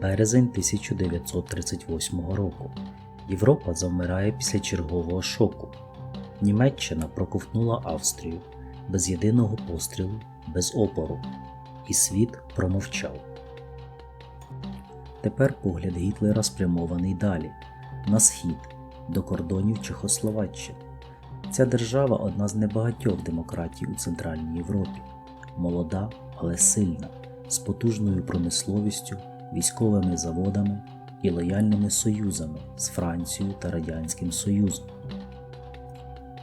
Березень 1938 року. Європа завмирає після чергового шоку. Німеччина проковтнула Австрію без єдиного пострілу, без опору, і світ промовчав. Тепер погляд Гітлера спрямований далі, на схід, до кордонів Чехословаччини. Ця держава одна з небагатьох демократій у Центральній Європі, молода, але сильна, з потужною промисловістю, військовими заводами і лояльними союзами з Францією та Радянським Союзом.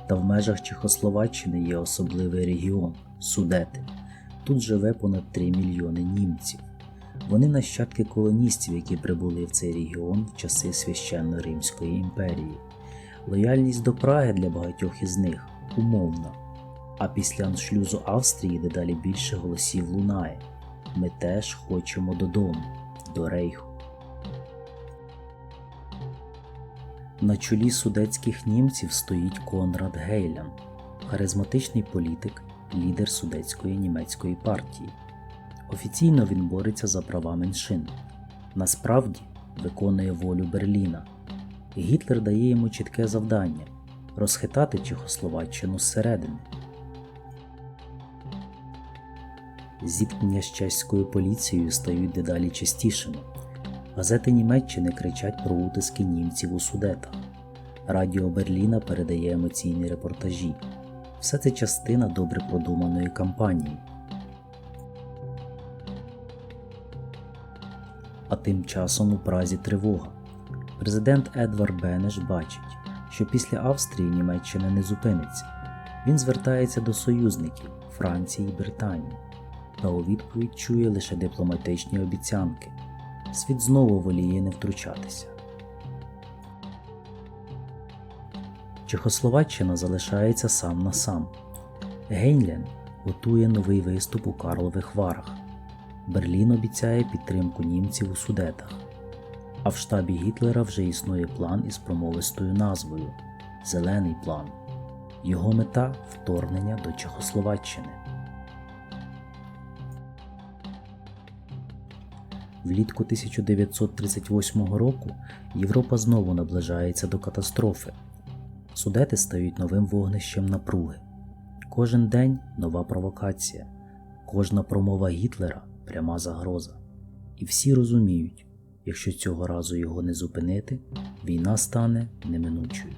Та в межах Чехословаччини є особливий регіон Судети. Тут живе понад 3 мільйони німців. Вони нащадки колоністів, які прибули в цей регіон в часи священно Римської імперії. Лояльність до Праги для багатьох із них умовна. А після аншлюзу Австрії дедалі більше голосів лунає. Ми теж хочемо додому, до Рейху. На чолі судетських німців стоїть Конрад Гейлян, харизматичний політик, лідер судетської німецької партії. Офіційно він бореться за права меншин. Насправді виконує волю Берліна. Гітлер дає йому чітке завдання розхитати Чехословаччину зсередини. Зіткнення з чеською поліцією стають дедалі частішими. Газети Німеччини кричать про утиски німців у судетах. Радіо Берліна передає емоційні репортажі. Все це частина добре продуманої кампанії. А тим часом у Празі тривога. Президент Едвард Бенеш бачить, що після Австрії Німеччина не зупиниться. Він звертається до союзників Франції і Британії, та у відповідь чує лише дипломатичні обіцянки. Світ знову воліє не втручатися. Чехословаччина залишається сам на сам. Гейнлен готує новий виступ у Карлових Варах. Берлін обіцяє підтримку німців у Судетах. А в штабі Гітлера вже існує план із промовистою назвою Зелений план. Його мета вторгнення до Чехословаччини. Влітку 1938 року Європа знову наближається до катастрофи. Судети стають новим вогнищем напруги. Кожен день нова провокація, кожна промова Гітлера пряма загроза. І всі розуміють, якщо цього разу його не зупинити, війна стане неминучою.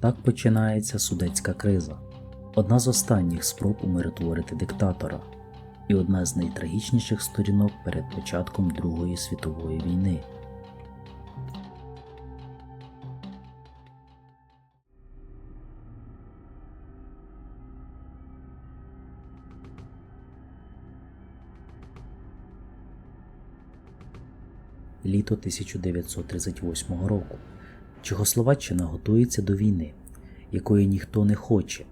Так починається судецька криза, одна з останніх спроб умиротворити диктатора і одна з найтрагічніших сторінок перед початком Другої світової війни. Літо 1938 року. Чехословаччина готується до війни, якої ніхто не хоче.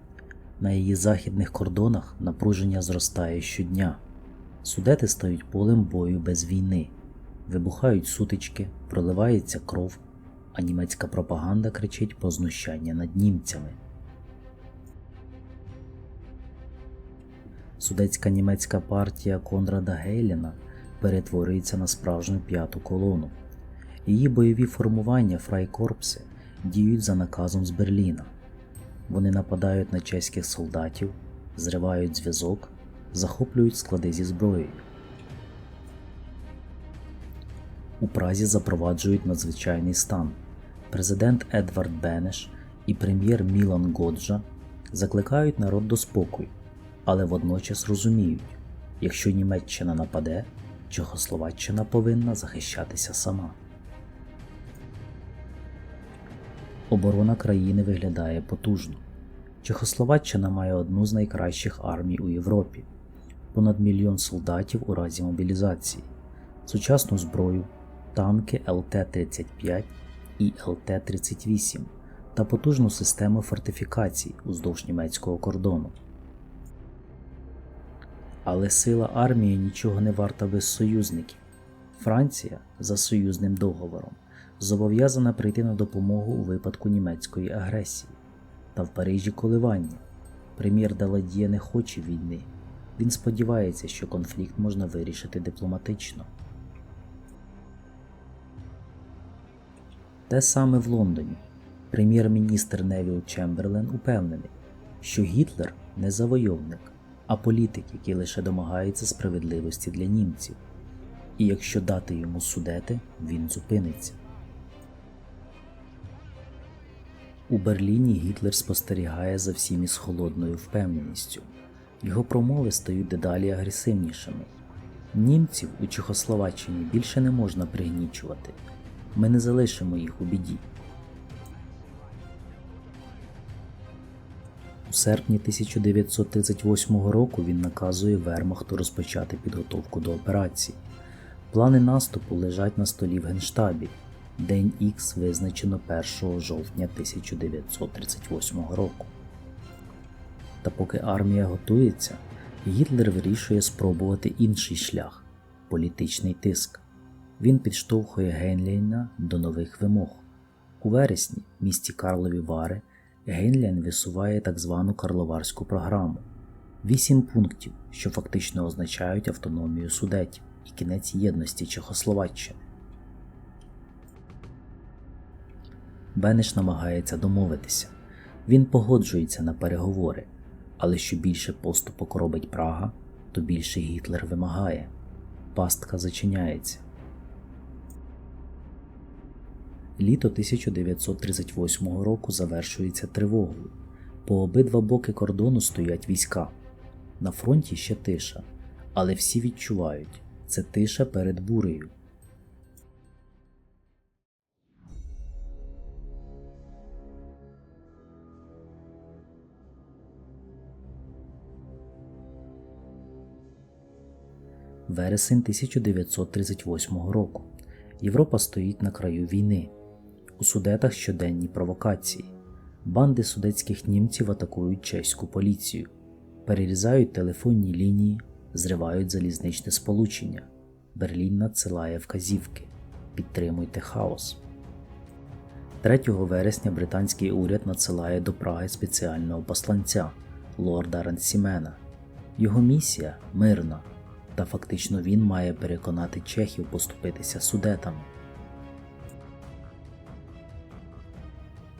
На її західних кордонах напруження зростає щодня. Судети стають полем бою без війни, вибухають сутички, проливається кров, а німецька пропаганда кричить про знущання над німцями. Судецька німецька партія Конрада Гейліна перетворюється на справжню п'яту колону. Її бойові формування фрайкорпси діють за наказом з Берліна. Вони нападають на чеських солдатів, зривають зв'язок, захоплюють склади зі зброєю. У Празі запроваджують надзвичайний стан. Президент Едвард Бенеш і прем'єр Мілан Годжа закликають народ до спокою, але водночас розуміють, якщо Німеччина нападе, Чехословаччина повинна захищатися сама. Оборона країни виглядає потужно. Чехословаччина має одну з найкращих армій у Європі, понад мільйон солдатів у разі мобілізації, сучасну зброю, танки ЛТ-35 і ЛТ-38 та потужну систему фортифікацій уздовж німецького кордону. Але сила армії нічого не варта без союзників. Франція за союзним договором зобов'язана прийти на допомогу у випадку німецької агресії. Та в Парижі коливання. Прем'єр Даладіє не хоче війни. Він сподівається, що конфлікт можна вирішити дипломатично. Те саме в Лондоні. Прем'єр-міністр Невіл Чемберлен упевнений, що Гітлер не завойовник, а політик, який лише домагається справедливості для німців. І якщо дати йому судети, він зупиниться. У Берліні Гітлер спостерігає за всім із холодною впевненістю. Його промови стають дедалі агресивнішими. Німців у Чехословаччині більше не можна пригнічувати. Ми не залишимо їх у біді. У серпні 1938 року він наказує Вермахту розпочати підготовку до операції. Плани наступу лежать на столі в Генштабі. День Х визначено 1 жовтня 1938 року. Та поки армія готується, Гітлер вирішує спробувати інший шлях політичний тиск. Він підштовхує Гейнлейна до нових вимог. У вересні в місті Карлові Вари Гейнлейн висуває так звану Карловарську програму вісім пунктів, що фактично означають автономію судетів і кінець єдності Чехословаччини. Бенеш намагається домовитися. Він погоджується на переговори, але що більше поступок робить Прага, то більше Гітлер вимагає. Пастка зачиняється. Літо 1938 року завершується тривогою. По обидва боки кордону стоять війська. На фронті ще тиша, але всі відчувають це тиша перед бурею. Вересень 1938 року. Європа стоїть на краю війни. У судетах щоденні провокації. Банди судетських німців атакують чеську поліцію, перерізають телефонні лінії, зривають залізничне сполучення. Берлін надсилає вказівки. Підтримуйте хаос. 3 вересня британський уряд надсилає до Праги спеціального посланця лорда Рансімена. Його місія мирна, та фактично він має переконати чехів поступитися судетами.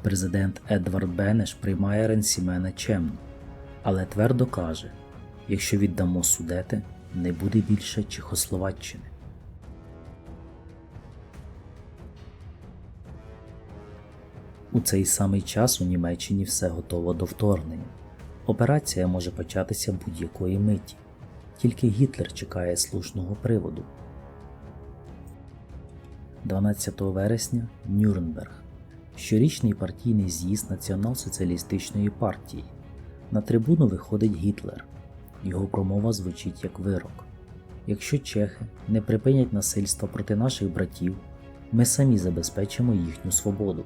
Президент Едвард Бенеш приймає Ренсімена чемно, але твердо каже: якщо віддамо судети, не буде більше Чехословаччини. У цей самий час у Німеччині все готово до вторгнення. Операція може початися будь-якої миті. Тільки Гітлер чекає слушного приводу. 12 вересня Нюрнберг. Щорічний партійний з'їзд Націонал-соціалістичної партії. На трибуну виходить Гітлер. Його промова звучить як вирок. Якщо чехи не припинять насильства проти наших братів, ми самі забезпечимо їхню свободу.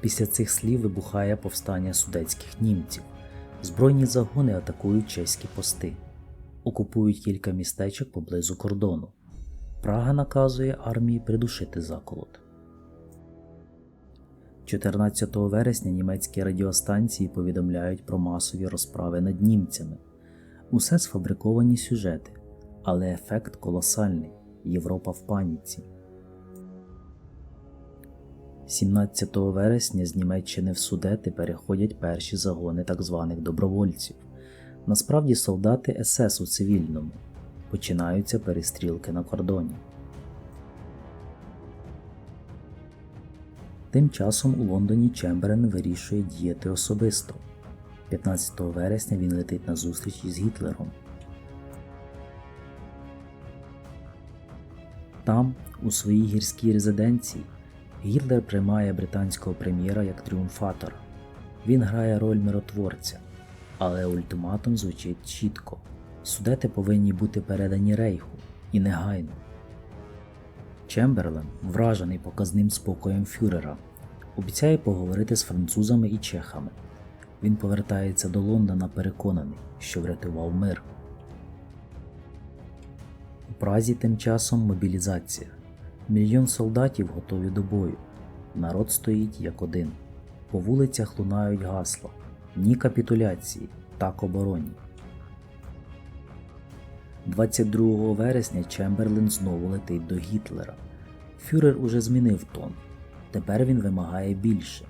Після цих слів вибухає повстання судетських німців. Збройні загони атакують чеські пости, окупують кілька містечок поблизу кордону. Прага наказує армії придушити заколот. 14 вересня німецькі радіостанції повідомляють про масові розправи над німцями. Усе сфабриковані сюжети, але ефект колосальний Європа в паніці. 17 вересня з Німеччини в Судети переходять перші загони так званих добровольців. Насправді солдати СС у цивільному. Починаються перестрілки на кордоні. Тим часом у Лондоні Чемберен вирішує діяти особисто. 15 вересня він летить на зустріч із Гітлером. Там, у своїй гірській резиденції, Гітлер приймає британського прем'єра як тріумфатора. Він грає роль миротворця, але ультиматум звучить чітко: судети повинні бути передані рейху і негайно. Чемберлен, вражений показним спокоєм фюрера, обіцяє поговорити з французами і чехами. Він повертається до Лондона переконаний, що врятував мир. У Празі тим часом мобілізація. Мільйон солдатів готові до бою. Народ стоїть як один. По вулицях лунають гасла. Ні капітуляції, так обороні. 22 вересня Чемберлен знову летить до Гітлера. Фюрер уже змінив тон. Тепер він вимагає більше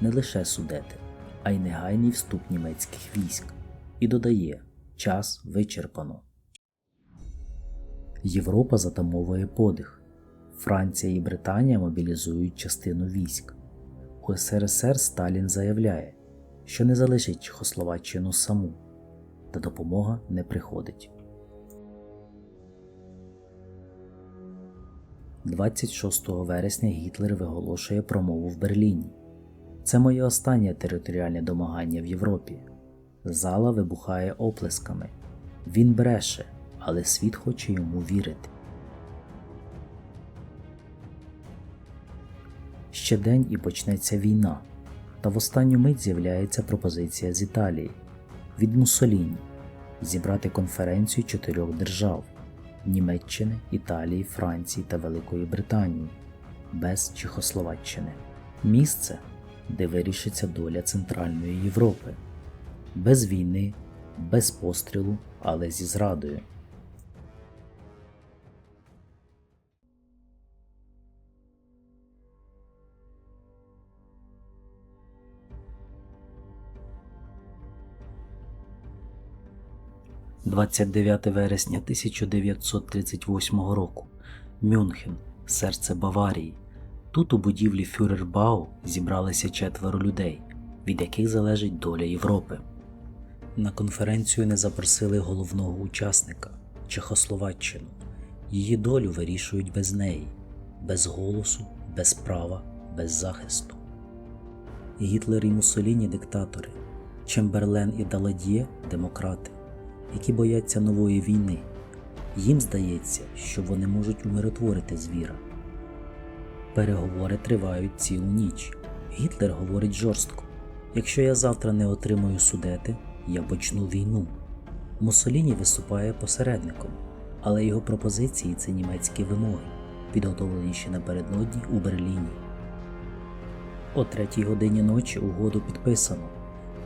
не лише судети, а й негайний вступ німецьких військ. І додає час вичерпано. Європа затамовує подих. Франція і Британія мобілізують частину військ. У СРСР Сталін заявляє, що не залишить Чехословаччину саму, та допомога не приходить. 26 вересня Гітлер виголошує промову в Берліні. Це моє останнє територіальне домагання в Європі. Зала вибухає оплесками. Він бреше, але світ хоче йому вірити. Ще день і почнеться війна, та в останню мить з'являється пропозиція з Італії від Муссоліні зібрати конференцію чотирьох держав Німеччини, Італії, Франції та Великої Британії без Чехословаччини. Місце, де вирішиться доля Центральної Європи, без війни, без пострілу, але зі зрадою. – 29 вересня 1938 року. Мюнхен, серце Баварії. Тут у будівлі Фюрербау зібралися четверо людей, від яких залежить доля Європи. На конференцію не запросили головного учасника Чехословаччину. Її долю вирішують без неї, без голосу, без права, без захисту. Гітлер і Муссоліні диктатори, Чемберлен і Даладьє демократи, які бояться нової війни. Їм здається, що вони можуть умиротворити звіра. Переговори тривають цілу ніч. Гітлер говорить жорстко: якщо я завтра не отримую судети, я почну війну. Муссоліні виступає посередником, але його пропозиції це німецькі вимоги, підготовлені ще напередодні у Берліні. О третій годині ночі угоду підписано.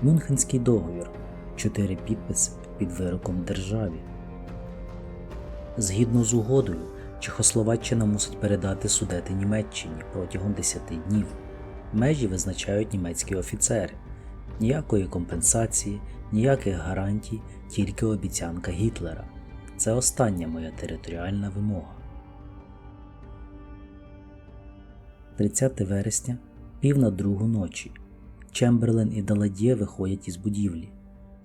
Мюнхенський договір, чотири підписи під вироком державі. Згідно з угодою, Чехословаччина мусить передати судети Німеччині протягом 10 днів. Межі визначають німецькі офіцери. Ніякої компенсації, ніяких гарантій, тільки обіцянка Гітлера. Це остання моя територіальна вимога. 30 вересня, пів на другу ночі. Чемберлен і Даладє виходять із будівлі.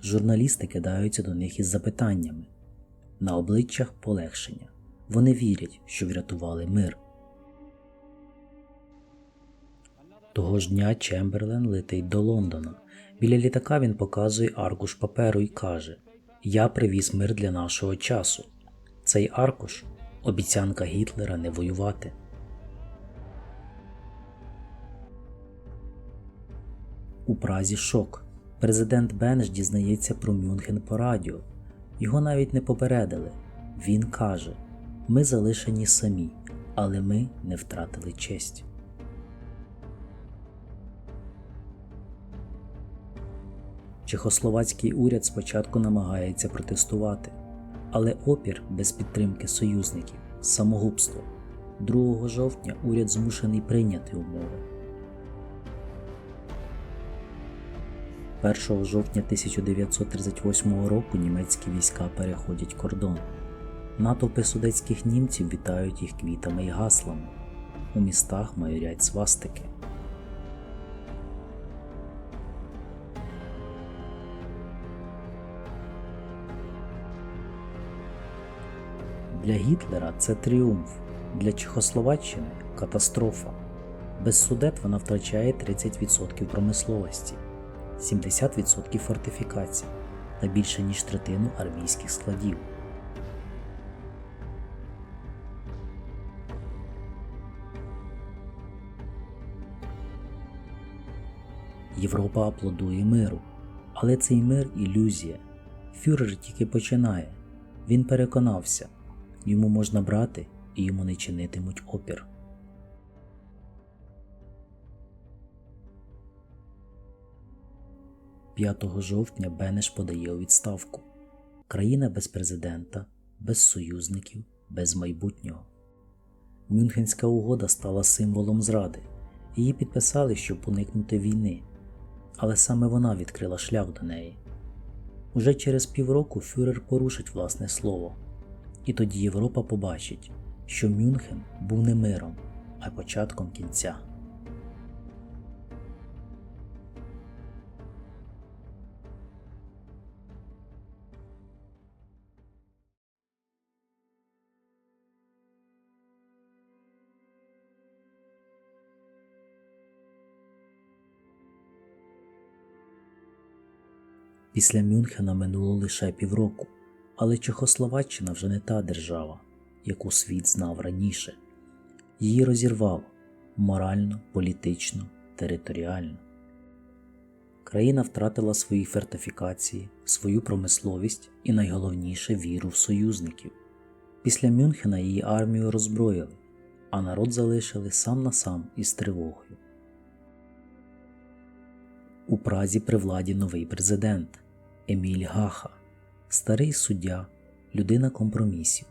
Журналісти кидаються до них із запитаннями. На обличчях полегшення. Вони вірять, що врятували мир. Того ж дня Чемберлен летить до Лондона. Біля літака він показує аркуш паперу і каже: Я привіз мир для нашого часу. Цей аркуш обіцянка Гітлера не воювати. У Празі шок. Президент Бенш дізнається про Мюнхен по радіо. Його навіть не попередили. Він каже: Ми залишені самі, але ми не втратили честь. Чехословацький уряд спочатку намагається протестувати, але опір без підтримки союзників самогубство. 2 жовтня уряд змушений прийняти умови. 1 жовтня 1938 року німецькі війська переходять кордон. Натовпи судецьких німців вітають їх квітами і гаслами. У містах майорять свастики. Для Гітлера це тріумф, для Чехословаччини катастрофа. Без судет вона втрачає 30% промисловості, 70% фортифікацій та більше ніж третину армійських складів. Європа аплодує миру, але цей мир ілюзія. Фюрер тільки починає. Він переконався, йому можна брати і йому не чинитимуть опір. 5 жовтня Бенеш подає у відставку. Країна без президента, без союзників, без майбутнього. Мюнхенська угода стала символом зради. Її підписали, щоб уникнути війни, але саме вона відкрила шлях до неї. Уже через півроку фюрер порушить власне слово, і тоді Європа побачить, що Мюнхен був не миром, а початком кінця. Після Мюнхена минуло лише півроку, але Чехословаччина вже не та держава, яку світ знав раніше. Її розірвало морально, політично, територіально. Країна втратила свої фортифікації, свою промисловість і найголовніше віру в союзників. Після Мюнхена її армію роззброїли, а народ залишили сам на сам із тривогою. У Празі при владі новий президент Еміль Гаха, старий суддя, людина компромісів.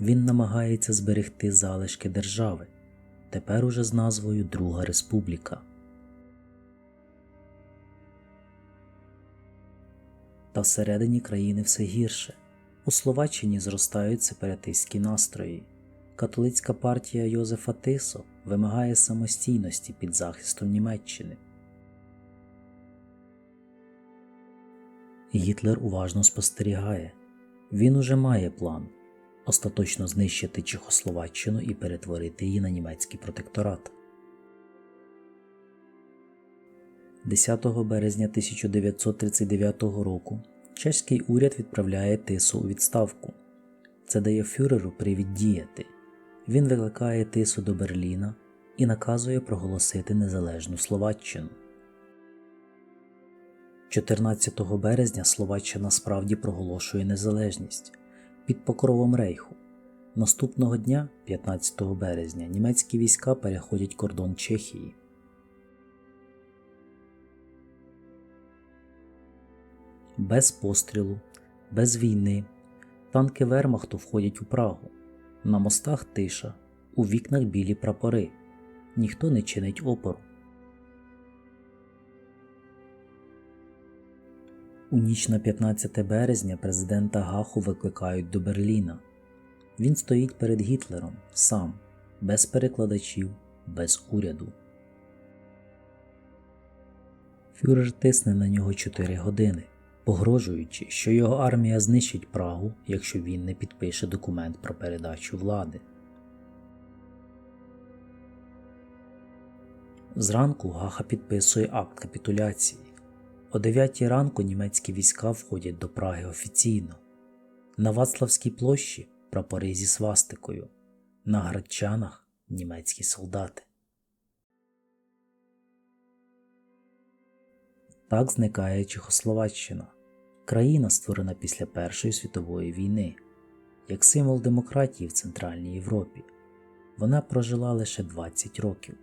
Він намагається зберегти залишки держави, тепер уже з назвою Друга Республіка. Та всередині країни все гірше. У Словаччині зростають сепаратистські настрої. Католицька партія Йозефа Тисо вимагає самостійності під захистом Німеччини. Гітлер уважно спостерігає. Він уже має план остаточно знищити Чехословаччину і перетворити її на німецький протекторат. 10 березня 1939 року чеський уряд відправляє Тису у відставку. Це дає фюреру привід діяти. Він викликає Тису до Берліна і наказує проголосити незалежну Словаччину. 14 березня Словаччина справді проголошує незалежність під покровом Рейху. Наступного дня, 15 березня, німецькі війська переходять кордон Чехії. Без пострілу, без війни. Танки Вермахту входять у Прагу. На мостах тиша, у вікнах білі прапори. Ніхто не чинить опору. У ніч на 15 березня президента Гаху викликають до Берліна. Він стоїть перед Гітлером сам, без перекладачів, без уряду. Фюрер тисне на нього 4 години, погрожуючи, що його армія знищить Прагу, якщо він не підпише документ про передачу влади. Зранку Гаха підписує акт капітуляції. О 9 ранку німецькі війська входять до Праги офіційно. На Вацлавській площі прапори зі свастикою, на градчанах німецькі солдати. Так зникає Чехословаччина, країна, створена після Першої світової війни, як символ демократії в Центральній Європі. Вона прожила лише 20 років.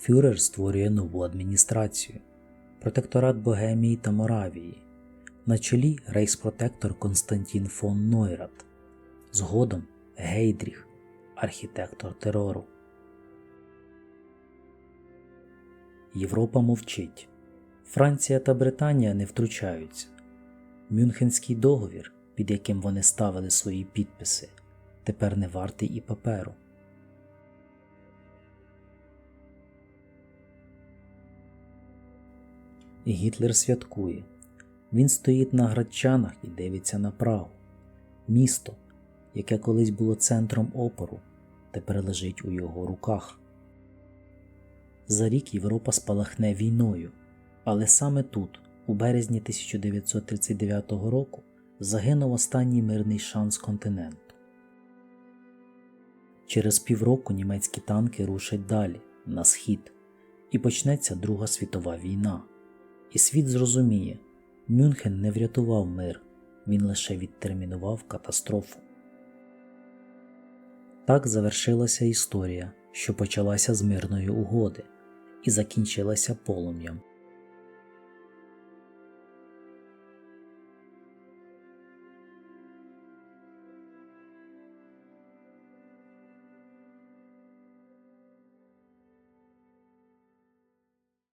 Фюрер створює нову адміністрацію, протекторат Богемії та Моравії, на чолі рейхспротектор Константін фон Нойрат, згодом Гейдріх, архітектор терору. Європа мовчить. Франція та Британія не втручаються. Мюнхенський договір, під яким вони ставили свої підписи, тепер не вартий і паперу. І Гітлер святкує. Він стоїть на градчанах і дивиться на Прагу. Місто, яке колись було центром опору, тепер лежить у його руках. За рік Європа спалахне війною, але саме тут, у березні 1939 року, загинув останній мирний шанс континенту. Через півроку німецькі танки рушать далі, на схід, і почнеться Друга світова війна. І світ зрозуміє, Мюнхен не врятував мир, він лише відтермінував катастрофу. Так завершилася історія, що почалася з мирної угоди і закінчилася полум'ям